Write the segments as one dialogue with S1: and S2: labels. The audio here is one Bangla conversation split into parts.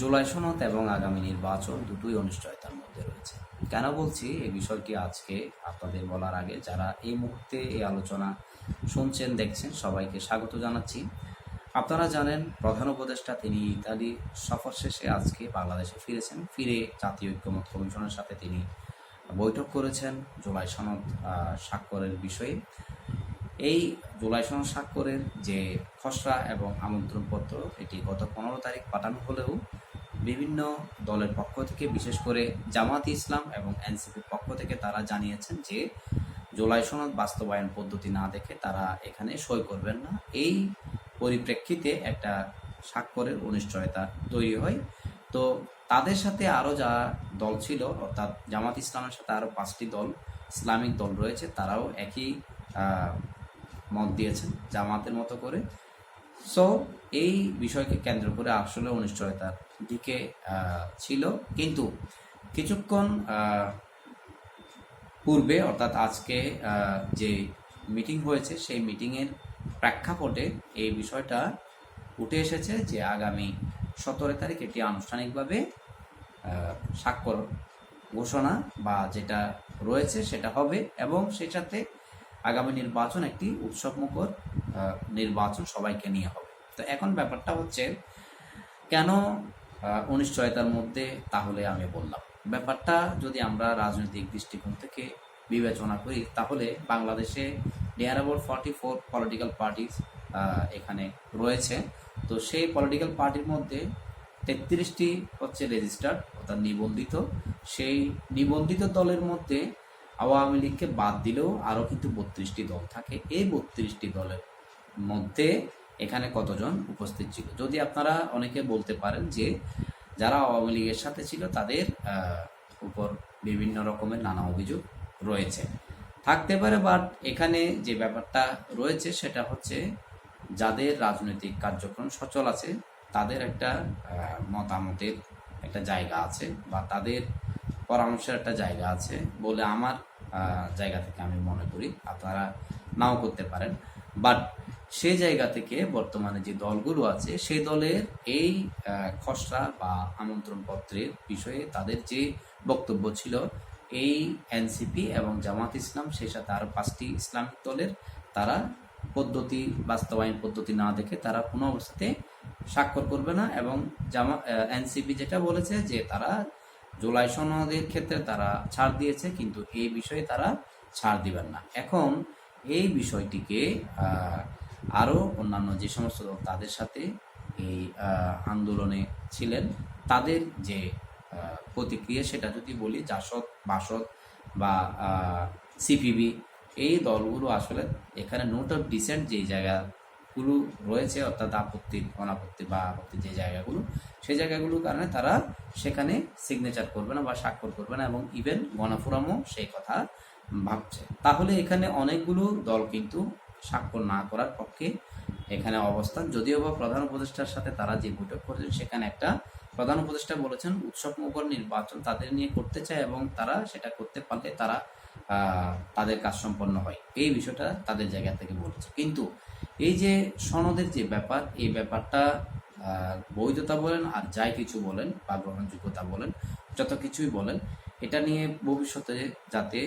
S1: জুলাই সনদ এবং আগামী নির্বাচন দুটোই অনিশ্চয়তার মধ্যে রয়েছে। কেন বলছি? এই বিষয়টি আজকে আপনাদের বলার আগে যারা এই মুহূর্তে এই আলোচনা শুনছেন, দেখছেন, সবাইকে স্বাগত জানাচ্ছি। আপনারা জানেন, প্রধান উপদেষ্টা তিনি ইতালি সফর শেষে আজকে বাংলাদেশে ফিরেছেন। ফিরে জাতীয় ঐক্যমত কমিশনের সাথে তিনি বৈঠক করেছেন। জুলাই সনদ স্বাক্ষরের বিষয়ে এই জুলাই সনদ স্বাক্ষরের যে খসড়া এবং আমন্ত্রণপত্র, এটি গত পনেরো তারিখ পাঠানো হলেও বিভিন্ন দলের পক্ষ থেকে, বিশেষ করে জামাত ইসলাম এবং এনসিপির পক্ষ থেকে তারা জানিয়েছেন যে জুলাই সনদ বাস্তবায়ন পদ্ধতি না দেখে তারা এখানে সই করবেন না। এই পরিপ্রেক্ষিতে একটা স্বাক্ষরের অনিশ্চয়তা তৈরি হয়। তো তাদের সাথে আরও যা দল ছিল, অর্থাৎ জামাত ইসলামের সাথে আরও পাঁচটি দল, ইসলামিক দল রয়েছে, তারাও একই মত দিয়েছেন জামাতের মতো করে। সো এই বিষয়কে কেন্দ্র করে আসলে অনিশ্চয়তার দিকে ছিল। কিন্তু কিছুক্ষণ পূর্বে, অর্থাৎ আজকে যে মিটিং হয়েছে, সেই মিটিংয়ের প্রেক্ষাপটে এই বিষয়টা উঠে এসেছে যে আগামী সতেরো তারিখ এটি আনুষ্ঠানিকভাবে স্বাক্ষর ঘোষণা বা যেটা রয়েছে সেটা হবে এবং সাথে আগামী নির্বাচন একটি উৎসবমুখর নির্বাচন সবাইকে নিয়ে হবে। তো এখন ব্যাপারটা হচ্ছে, কেন অনিশ্চয়তার মধ্যে তাহলে আমি বললাম। ব্যাপারটা যদি আমরা রাজনৈতিক দৃষ্টিকোণ থেকে বিবেচনা করি, তাহলে বাংলাদেশে near about forty four political parties এখানে রয়েছে। তো সেই পলিটিক্যাল পার্টির মধ্যে তেত্রিশটি হচ্ছে রেজিস্টার্ড অর্থাৎ নিবন্ধিত। সেই নিবন্ধিত দলের মধ্যে আওয়ামী লীগকে বাদ দিলেও আরও কিন্তু বত্রিশটি দল থাকে। এই বত্রিশটি দলের মধ্যে এখানে কতজন উপস্থিত ছিল? যদি আপনারা অনেকে বলতে পারেন যে যারা আওয়ামী লীগের সাথে ছিল, তাদের উপর বিভিন্ন রকমের নানা অভিযোগ রয়েছে। থাকতে পারে বাট এখানে যে ব্যাপারটা রয়েছে সেটা হচ্ছে যাদের রাজনৈতিক কার্যক্রম সচল আছে, তাদের একটা মতামতের একটা জায়গা আছে বা তাদের পরামর্শের একটা জায়গা আছে বলে আমার জায়গা থেকে আমি মনে করি, আপনারা নাও করতে পারেন। বাট সেই জায়গা থেকে বর্তমানে যে দলগুলো আছে সেই দলের এই খসড়া বা আমন্ত্রণ পত্রের বিষয়ে তাদের যে বক্তব্য ছিল, এই এনসিপি এবং জামাত ইসলাম সেই সাথে আরও পাঁচটি ইসলামিক দলের, তারা পদ্ধতি, বাস্তবায়ন পদ্ধতি না দেখে তারা কোনো অবস্থাতে স্বাক্ষর করবে না এবং জামা এনসিপি যেটা বলেছে যে তারা জুলাই সনদের ক্ষেত্রে তারা ছাড় দিয়েছে, কিন্তু এই বিষয়ে তারা ছাড় দিবেন না। এখন এই বিষয়টিকে আরও অন্যান্য যে সমস্ত দল তাদের সাথে এই আন্দোলনে ছিলেন, তাদের যে প্রতিক্রিয়া সেটা যদি বলি, জাসদ, বাসদ বা সিপিবি, এই দলগুলো আসলে এখানে নোট অফ ডিসেন্ট যে জায়গাগুলো রয়েছে, অর্থাৎ আপত্তি, অনাপত্তি বা আপত্তি যে জায়গাগুলো, সেই জায়গাগুলোর কারণে তারা সেখানে সিগনেচার করবে না বা স্বাক্ষর করবে না এবং ইভেন গণফোরামও সেই কথা ভাবছে। তাহলে এখানে অনেকগুলো দল কিন্তু স্বাক্ষর না করার পক্ষে এখানে অবস্থান। যদিও বা প্রধান উপদেষ্টার সাথে তারা যে বৈঠক করেছেন, সেখানে একটা প্রধান উপদেষ্টা বলেছেন উৎসব মুখর নির্বাচন তাদের নিয়ে করতে চায় এবং তারা সেটা করতে পারলে তারা তাদের কাজ সম্পন্ন হয়। এই বিষয়টা তাদের জায়গা থেকে বলেছে। কিন্তু এই যে সনদের যে ব্যাপার এই ব্যাপারটা বৈধতা বলেন আর যাই কিছু বলেন বা গ্রহণযোগ্যতা বলেন যত কিছুই বলেন এটা নিয়ে ভবিষ্যতে যাতে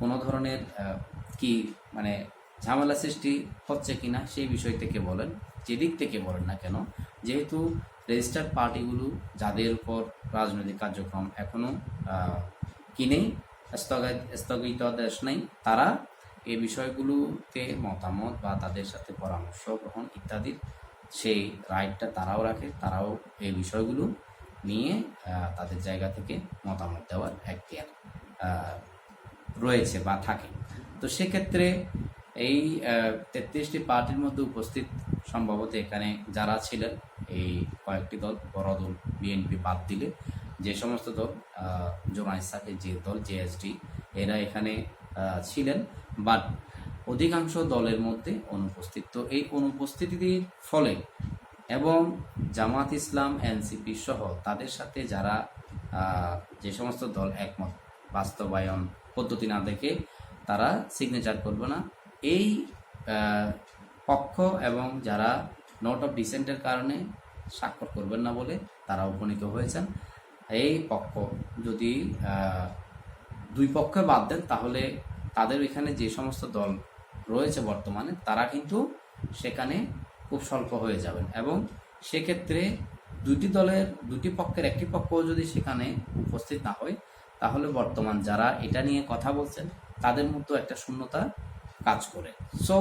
S1: কোনো ধরনের কি মানে ঝামেলা সৃষ্টি হচ্ছে কি না সেই বিষয় থেকে বলেন যে দিক থেকে বলেন না কেন যেহেতু রেজিস্টার্ড পার্টিগুলো যাদের উপর রাজনৈতিক কার্যক্রম এখনও আহ, কি স্থগিত স্থগিতাদেশ নেই তারা এই বিষয়গুলোতে মতামত বা তাদের সাথে পরামর্শ গ্রহণ ইত্যাদির সেই রাইটটা তারাও রাখে, তারাও এই বিষয়গুলো নিয়ে তাদের জায়গা থেকে মতামত দেওয়ার এখতিয়ার রয়েছে বা থাকে। তো সেক্ষেত্রে এই তেত্রিশটি পার্টির মধ্যে উপস্থিত সম্ভবত এখানে যারা ছিলেন, এই কয়েকটি দল, বড় দল বিএনপি বাদ দিলে, যে সমস্ত দল জোনাই যে দল জেএসডি এরা এখানে ছিলেন বাট অধিকাংশ দলের মধ্যে অনুপস্থিত। তো এই অনুপস্থিতির ফলে এবং জামাত ইসলাম, এনসিপি সহ তাদের সাথে যারা যে সমস্ত দল একমত, বাস্তবায়ন পদ্ধতি না দেখে তারা সিগনেচার করবে না। এই পক্ষ এবং যারা নোট অফ ডিসেন্টের কারণে স্বাক্ষর করবেন না বলে তারা উপনীত হয়েছেন। এই পক্ষ যদি দুই পক্ষে বাদ দেন, তাহলে তাদের এখানে যে সমস্ত দল রয়েছে বর্তমানে, তারা কিন্তু সেখানে খুব স্বল্প হয়ে যাবেন। এবং সেক্ষেত্রে দুটি দলের দুটি পক্ষের একটি পক্ষ যদি সেখানে উপস্থিত না হয়, তাহলে বর্তমান যারা এটা নিয়ে কথা বলছেন, তাদের মধ্যে একটা শূন্যতা কাজ করে। সো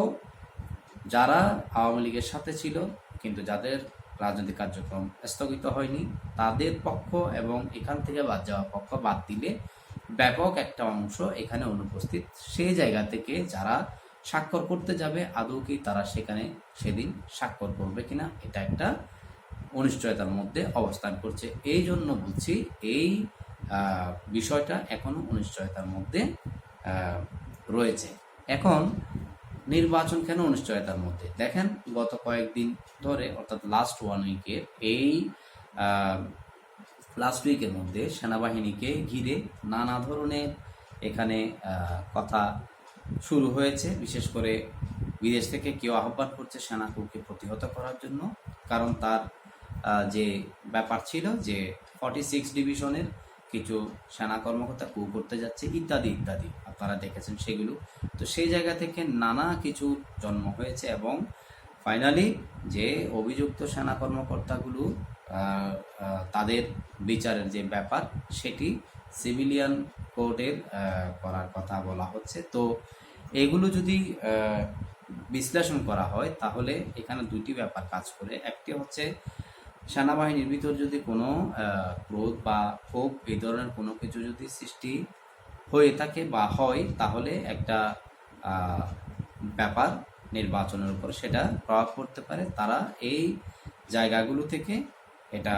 S1: যারা আওয়ামী লীগের সাথে ছিল, কিন্তু যাদের রাজনৈতিক কার্যক্রম স্থগিত হয়নি, তাদের পক্ষ এবং এখান থেকে বাদ যাওয়া পক্ষ বাদ দিলে ব্যাপক একটা অংশ এখানে অনুপস্থিত। সেই জায়গা থেকে যারা স্বাক্ষর করতে যাবে, আদৌ কি তারা সেখানে সেদিন স্বাক্ষর করবে কিনা, এটা একটা অনিশ্চয়তার মধ্যে অবস্থান করছে। এই জন্য বলছি, এই বিষয়টা এখনও অনিশ্চয়তার মধ্যে রয়েছে। এখন নির্বাচন কেন অনিশ্চয়তার মধ্যে? দেখেন, গত কয়েকদিন ধরে, অর্থাৎ লাস্ট ওয়ান উইকের এই লাস্ট উইকের মধ্যে সেনাবাহিনীকে ঘিরে নানা ধরনের এখানে কথা শুরু হয়েছে। বিশেষ করে বিদেশ থেকে কেউ আহ্বান করছে সেনাকুকে প্রতিহত করার জন্য। কারণ তার যে ব্যাপার ছিল যে ফর্টি সিক্স ডিভিশনের কিছু সেনা কর্মকর্তা কু করতে যাচ্ছে, ইত্যাদি ইত্যাদি। আপনারা দেখেছেন সেগুলো। তো সেই জায়গা থেকে নানা কিছু জন্ম হয়েছে এবং ফাইনালি যে অভিযুক্ত সেনা কর্মকর্তাগুলো তাদের বিচারের যে ব্যাপার, সেটি সিভিলিয়ান কোর্টের করার কথা বলা হচ্ছে। তো এগুলো যদি বিশ্লেষণ করা হয়, তাহলে এখানে দুটি ব্যাপার কাজ করে। একটি হচ্ছে, সেনাবাহিনীর ভিতর যদি কোনো ক্রোধ বা ক্ষোভ, এই ধরনের কোনো কিছু যদি সৃষ্টি হয়ে থাকে বা হয়, তাহলে একটা ব্যাপার নির্বাচনের উপর সেটা প্রভাব পড়তে পারে। তারা এই জায়গাগুলো থেকে এটা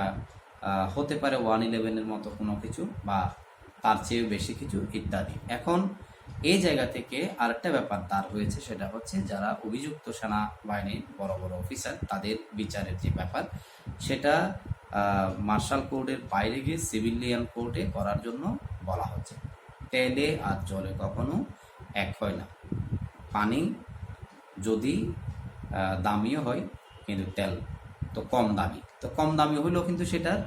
S1: হতে পারে ওয়ান ইলেভেনের মতো কোনো কিছু বা তার চেয়েও বেশি কিছু ইত্যাদি। এখন এই জায়গা থেকে আরেকটা ব্যাপার তার হয়েছে সেটা হচ্ছে যারা অভিযুক্ত সেনাবাহিনীর বড় বড় অফিসার, তাদের বিচারের যে ব্যাপার, সেটা মার্শাল কোর্টের বাইরে গিয়ে সিভিলিয়ান কোর্টে করার জন্য বলা হচ্ছে। তেলে আর জলে কখনো এক হয় না। পানি যদি দামিও হয়, কিন্তু তেল তো কম দামি। তো কম দামি হলেও কিন্তু সেটার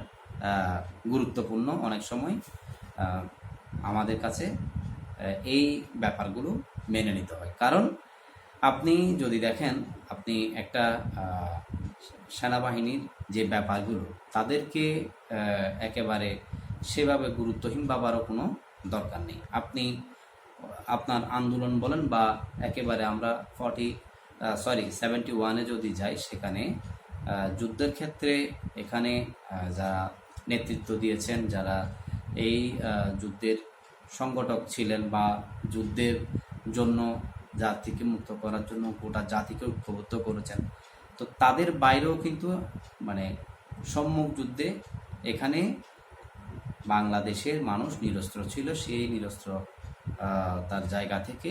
S1: গুরুত্বপূর্ণ অনেক সময় আমাদের কাছে এই ব্যাপারগুলো মেনে নিতে হয়। কারণ আপনি যদি দেখেন, আপনি একটা সেনাবাহিনীর যে ব্যাপারগুলো, তাদেরকে একেবারে সেভাবে গুরুত্বহীন ভাবারও কোনো দরকার নেই। আপনি, আপনার আন্দোলন বলেন বা একেবারে আমরা ফর্টি সরি, সেভেন্টি ওয়ানে যদি যাই, সেখানে যুদ্ধের ক্ষেত্রে এখানে যারা নেতৃত্ব দিয়েছেন, যারা এই যুদ্ধের সংগঠক ছিলেন বা যুদ্ধের জন্য জাতিকে মুক্ত করার জন্য গোটা জাতিকে ঐক্যবদ্ধ করেছেন, তো তাদের বাইরেও কিন্তু মানে সম্মুখ যুদ্ধে এখানে বাংলাদেশের মানুষ নিরস্ত্র ছিল, সেই নিরস্ত্র তার জায়গা থেকে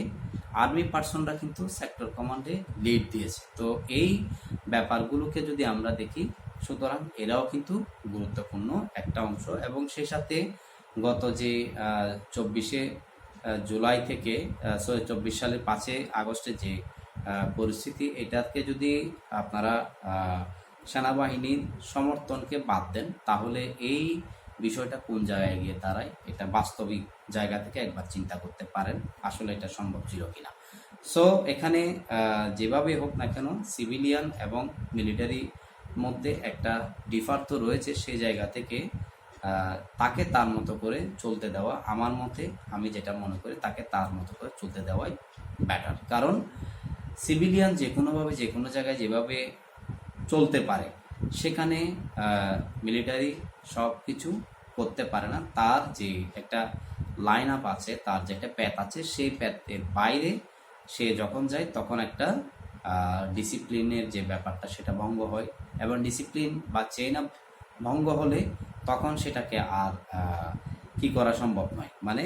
S1: আর্মি পার্সনরা কিন্তু সেক্টর কমান্ডে লিড দিয়েছে। তো এই ব্যাপারগুলোকে যদি আমরা দেখি, সুতরাং এরাও কিন্তু গুরুত্বপূর্ণ একটা অংশ এবং সেই সাথে গত যে চব্বিশে জুলাই থেকে সরি, চব্বিশ সালের পাঁচে আগস্টে যে পরিস্থিতি, এটাকে যদি আপনারা সেনাবাহিনীর সমর্থনকে বাদ দেন, তাহলে এই বিষয়টা কোন জায়গায় গিয়ে দাঁড়ায়, এটা বাস্তবিক জায়গা থেকে একবার চিন্তা করতে পারেন, আসলে এটা সম্ভব ছিল কিনা। সো এখানে যেভাবে হোক না কেন সিভিলিয়ান এবং মিলিটারি মধ্যে একটা ডিফার তো রয়েছে সেই জায়গা থেকে তাকে তার মতো করে চলতে দেওয়া আমার মতে, আমি যেটা মনে করি তাকে তার মতো করে চলতে দেওয়াই ব্যাটার কারণ সিভিলিয়ান যে কোনোভাবে যে কোনো জায়গায় যেভাবে চলতে পারে, সেখানে মিলিটারি সব কিছু করতে পারে না। তার যে একটা লাইন আপ আছে, তার যে একটা প্যাথ আছে, সেই প্যাথের বাইরে সে যখন যায়, তখন একটা ডিসিপ্লিনের যে ব্যাপারটা, সেটা ভঙ্গ হয়। এবং ডিসিপ্লিন বা চেইন আপ ভঙ্গ হলে তখন সেটাকে আর কি করা সম্ভব নয়। মানে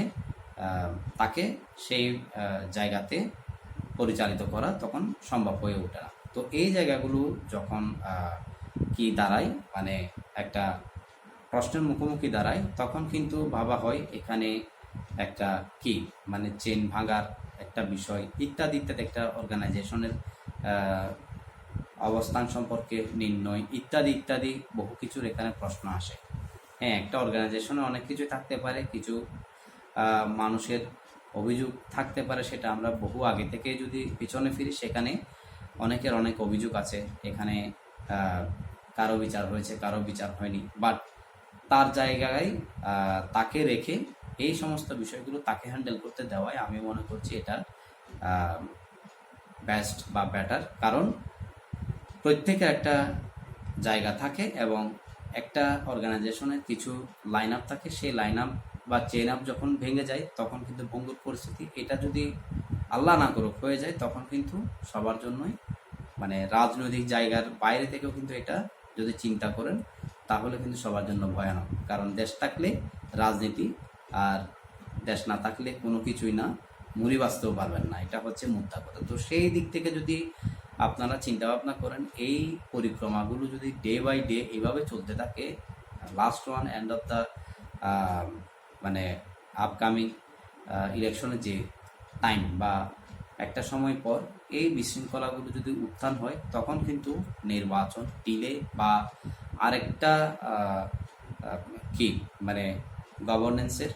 S1: তাকে সেই জায়গাতে পরিচালিত করা তখন সম্ভব হয়ে ওঠে না। তো এই জায়গাগুলো যখন কি দাঁড়ায় মানে একটা প্রশ্নের মুখোমুখি দাঁড়ায়, তখন কিন্তু ভাবা হয় এখানে একটা কি? মানে চেন ভাঙার একটা বিষয়, ইত্যাদি ইত্যাদি, একটা অর্গানাইজেশনের অবস্থান সম্পর্কে নির্ণয়, ইত্যাদি ইত্যাদি বহু কিছুর এখানে প্রশ্ন আসে। হ্যাঁ একটা অর্গানাইজেশনে অনেক কিছু থাকতে পারে, কিছু মানুষের অভিযোগ থাকতে পারে, সেটা আমরা বহু আগে থেকে যদি পিছনে ফিরি, সেখানে অনেকের অনেক অভিযোগ আছে। এখানে কারও বিচার হয়েছে, কারও বিচার হয়নি। বাট তার জায়গায় তাকে রেখে এই সমস্ত বিষয়গুলো তাকে হ্যান্ডেল করতে দেওয়ায় আমি মনে করছি এটা বেস্ট বা বেটার কারণ প্রত্যেকের একটা জায়গা থাকে এবং একটা অর্গানাইজেশনের কিছু লাইন আপ থাকে। সেই লাইন আপ বা চেন আপ যখন ভেঙে যায়, তখন কিন্তু ভঙ্গুর পরিস্থিতি। এটা যদি আল্লাহ না করুক, হয়ে যায়, তখন কিন্তু সবার জন্যই মানে রাজনৈতিক জায়গার বাইরে থেকেও কিন্তু এটা যদি চিন্তা করেন, তাহলে কিন্তু সবার জন্য ভয়ানক। কারণ দেশ থাকলে রাজনীতি আর দেশ না থাকলে কোনো কিছুই না, মুড়ি বাঁচতেও পারবেন না। এটা হচ্ছে মুদ্রা কথা। তো সেই দিক থেকে যদি আপনারা চিন্তা ভাবনা করেন, এই পরিক্রমাগুলো যদি ডে বাই ডে এইভাবে চলতে থাকে last one end of the মানে আপকামিং ইলেকশনের যে টাইম বা একটা সময় পর এই বিশৃঙ্খলাগুলো যদি উত্থান হয়, তখন কিন্তু নির্বাচন ডিলে বা আরেকটা কি মানে গভর্নেন্সের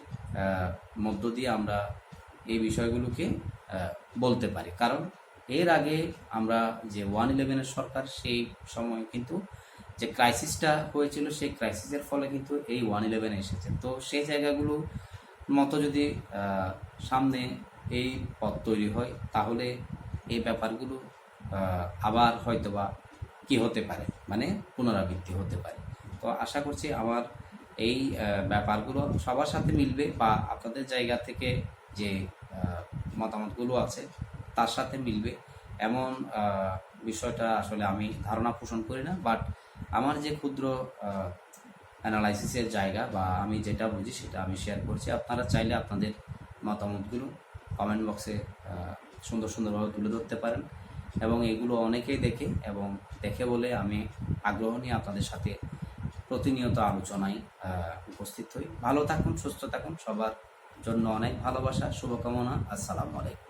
S1: মধ্য দিয়ে আমরা এই বিষয়গুলোকে বলতে পারি। কারণ এর আগে আমরা যে ওয়ান ইলেভেনের সরকার, সেই সময় কিন্তু যে ক্রাইসিসটা হয়েছিল, সেই ক্রাইসিসের ফলে কিন্তু এই ওয়ান ইলেভেন এসেছে। তো সেই জায়গাগুলো মতো যদি সামনে এই পথ তৈরি হয়, তাহলে এই ব্যাপারগুলো আবার হয়তোবা কি হতে পারে? মানে পুনরাবৃত্তি হতে পারে। তো আশা করছি আমার এই ব্যাপারগুলো সবার সাথে মিলবে বা আপনাদের জায়গা থেকে যে মতামতগুলো আছে তার সাথে মিলবে। এমন বিষয়টা আসলে আমি ধারণা পোষণ করি না বাট আমার যে ক্ষুদ্র অ্যানালাইসিসের জায়গা বা আমি যেটা বুঝি সেটা আমি শেয়ার করছি। আপনারা চাইলে আপনাদের মতামতগুলো কমেন্ট বক্সে সুন্দর সুন্দরভাবে তুলে ধরতে পারেন এবং এগুলো অনেকেই দেখে এবং দেখে বলে আমি আগ্রহ নিয়ে আপনাদের সাথে প্রতিনিয়ত আলোচনায় উপস্থিত হই। ভালো থাকুন, সুস্থ থাকুন। সবার জন্য অনেক ভালোবাসা, শুভকামনা। আসসালামু আলাইকুম।